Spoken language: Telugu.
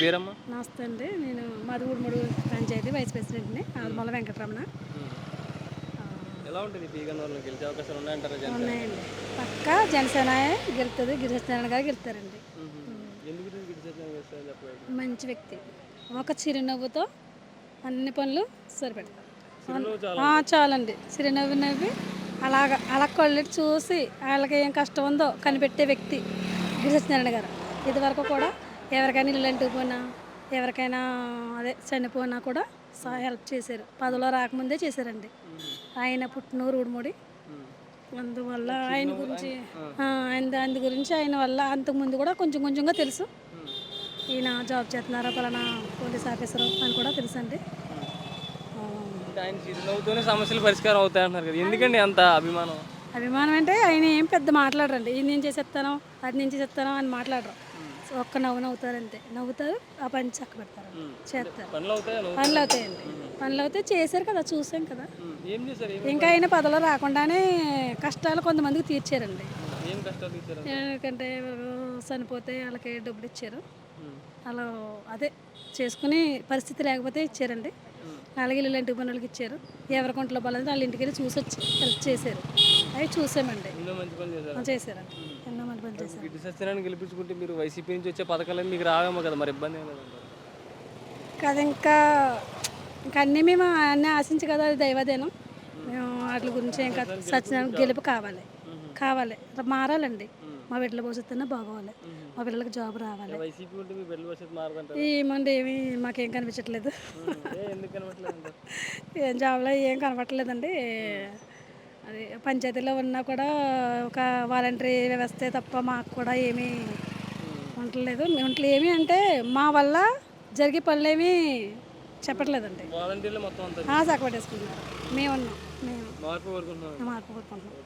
పేరమ్మా? నమస్తే అండి. నేను మాది ఊరుమూడు పంచాయతీ వైస్ ప్రెసిడెంట్ని ఆల్మల వెంకటరమణ. ఎలా ఉంటుంది గెలిచే అవకాశాలు ఉన్నాయంటారా ఉన్నాయండి. పక్క జనసేన గెలుతుంది గిరిజన గారు గెలుతారండి మంచి వ్యక్తి. ఒక చిరునవ్వుతో అన్ని పనులు సరిపెడతారు చాలండి. చిరునవ్వు నవ్వి అలాగ అలా కళ్ళు చూసి వాళ్ళకి ఏం కష్టం ఉందో కనిపెట్టే వ్యక్తి గిరిజనారాయణ గారు. ఇదివరకు కూడా ఎవరికైనా ఇల్లు అంటుకుపోయినా ఎవరికైనా అదే చనిపోయినా కూడా హెల్ప్ చేశారు. పదవిలో రాకముందే చేశారండి. ఆయన పుట్టినూరు ఊడిముడి అందువల్ల ఆయన గురించి ఆయన అందు గురించి ఆయన వల్ల అంతకుముందు కూడా కొంచెం కొంచెంగా తెలుసు. ఈయన జాబ్ చేస్తున్నారా పలానా పోలీస్ ఆఫీసర్ అని కూడా ఆయన చిరునవ్వుతోనే సమస్యలు పరిష్కారం అవుతాయి అంటున్నారు కదా. ఎందుకండి అంత అభిమానం? అభిమానం అంటే ఆయన ఏం పెద్ద మాట్లాడరండి. ఇది నేను చేసేస్తాను అది నేను చేసేస్తాను అని మాట్లాడరు. ఒక్క నవ్వు నవ్వుతారు అంతే నవ్వుతారు ఆ పని చక్క పెడతారు. చేస్తారు. పనులు అవుతాయండి. పనులు అవుతాయి చేశారు కదా చూసాం కదా. ఇంకా ఆయన పదవిలో రాకుండానే కష్టాలు కొంతమందికి తీర్చారండి. ఎందుకంటే చనిపోతే వాళ్ళకి డబ్బులు ఇచ్చారు. అలా అదే చేసుకుని పరిస్థితి లేకపోతే ఇచ్చారండి. అలాగే ఇల్లు ఇంటి పనులకి ఇచ్చారు. ఎవరి కొంట్లో బలం వాళ్ళ ఇంటికి వెళ్ళి చూసి వచ్చి హెల్ప్ చేశారు. అవి చూసామండి. ఎన్నో మంచి పనులు చేశారు. చేశారండి ఎన్నో మంది పనులు చేశారు. గిడ్డి సత్యనారాయణ గెలిపించుకుంటే మీరు వైసీపీ నుంచి వచ్చే పథకాలన్నీ మీకు రావేమో కదా మరి ఇబ్బంది కదా ఇంకా ఇంకా అన్నీ మేము అన్నీ ఆశించి కదా అది దైవదేనం మేము వాటి గురించి ఇంకా సత్యనారాయణ గెలుపు కావాలి. కావాలి. మారాలండి. మా బిడ్డల భవిష్యత్తు బాగోవాలి. మా పిల్లలకి జాబ్ రావాలి. ఏమండి ఏమీ మాకేం కనిపించట్లేదు. ఏం జాబ్లో ఏం కనపట్లేదండి అది పంచాయతీలో ఉన్నా కూడా ఒక వాలంటరీ వ్యవస్థే తప్ప మాకు కూడా ఏమీ ఉండలేదు. ఉండలేదు ఏమీ అంటే మా వల్ల జరిగే పనులేమీ చెప్పట్లేదండి. వాలంటీర్లు మొత్తం అంతా ఆ, చక్కబెట్టేసుకుంటున్నారు మేము ఉన్నాం మేము మార్పు మార్పు కోరుకుంటున్నాం.